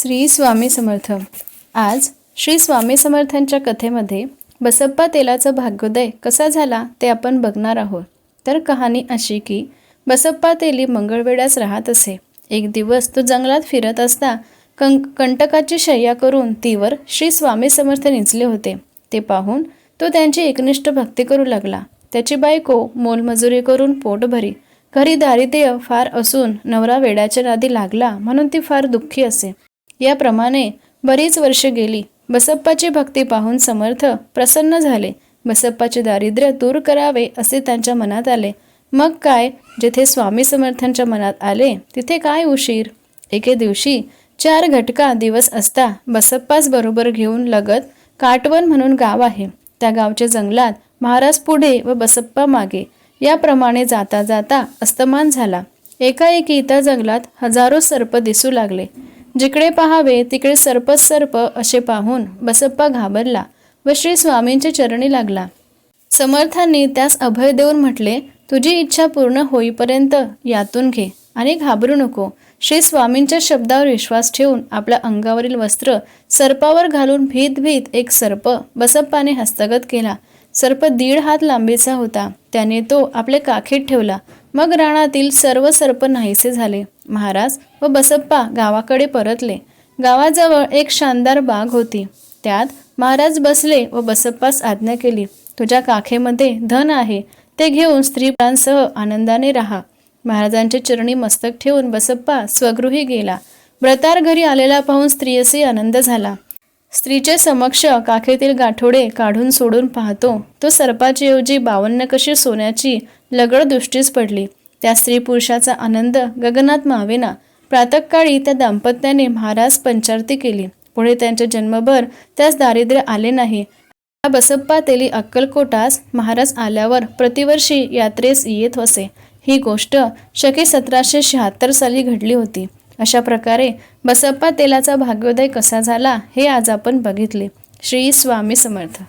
श्री स्वामी समर्थ. आज श्री स्वामी समर्थांच्या कथेमध्ये बसप्पा तेलाचा भाग्योदय कसा झाला ते आपण बघणार आहोत. तर कहाणी अशी की बसप्पा तेली मंगळवेढ्यास राहत असे. एक दिवस तो जंगलात फिरत असता कं कंटकाची शय्या करून तीवर श्री स्वामी समर्थ निजले होते. ते पाहून तो त्यांची एकनिष्ठ भक्ती करू लागला. त्याची बायको मोलमजुरी करून पोट भरी. घरी दारिद्र्य फार असून नवरा वेड्याच्या नादी लागला म्हणून ती फार दुःखी असे. याप्रमाणे बरीच वर्षे गेली. बसप्पाची भक्ती पाहून समर्थ प्रसन्न झाले. बसप्पाचे दारिद्र्य दूर करावे असे त्यांच्या मनात आले. मग काय? जेथे स्वामी समर्थांच्या मनात आले तिथे काय उशीर? एके दिवशी चार घटका दिवस असता बसप्पाच बरोबर घेऊन लगत काटवण म्हणून गाव आहे. त्या गावच्या जंगलात महाराज पुढे व बसप्पा मागे. याप्रमाणे जाता जाता अस्तमान झाला. एकाएकी त्या जंगलात हजारो सर्प दिसू लागले. जिकडे पाहावे तिकडे सर्पच सर्प असे पाहून बसप्पा घाबरला व श्री स्वामींच्या चरणी लागला. समर्थांनी त्यास अभय देऊन म्हटले तुझी इच्छा पूर्ण होईपर्यंत यातून घे आणि घाबरू नको श्री स्वामींच्या शब्दावर विश्वास ठेवून आपल्या अंगावरील वस्त्र सर्पावर घालून भीत भीत एक सर्प बसप्पाने हस्तगत केला. सर्प दीड हात लांबीचा होता. त्याने तो आपले काखेत ठेवला. मग राणातील सर्व सर्प नाहीसे झाले. महाराज व बसप्पा गावाकडे परतले. गावाजवळ एक शानदार बाग होती. त्यात महाराज बसले व बसप्पास आज्ञा केली तुझ्या काखेमध्ये धन आहे ते घेऊन स्त्रीपांसह आनंदाने राहा. महाराजांचे चरणी मस्तक ठेवून बसप्पा स्वगृही गेला. व्रतार घरी आलेला पाहून स्त्रियसी आनंद झाला. स्त्रीचे समक्ष काखेतील गाठोडे काढून सोडून पाहतो तो सर्पाची ऐवजी बावन्न कशी सोन्याची लगड दृष्टीस पडली. त्या स्त्री पुरुषाचा आनंद गगनात मावेना. प्रातकाळी त्या दाम्पत्याने महाराज पंचारती केली. पुढे त्यांचे जन्मभर त्यास दारिद्र्य आले नाही. हा बसप्पा तेली अक्कलकोटास महाराज आल्यावर प्रतिवर्षी यात्रेस येत असे. ही गोष्ट शके सतराशे शहात्तर साली घडली होती. अशा प्रकारे बसप्पा तेलाचा भाग्योदय कसा झाला हे आज आपण बघितले. श्री स्वामी समर्थ.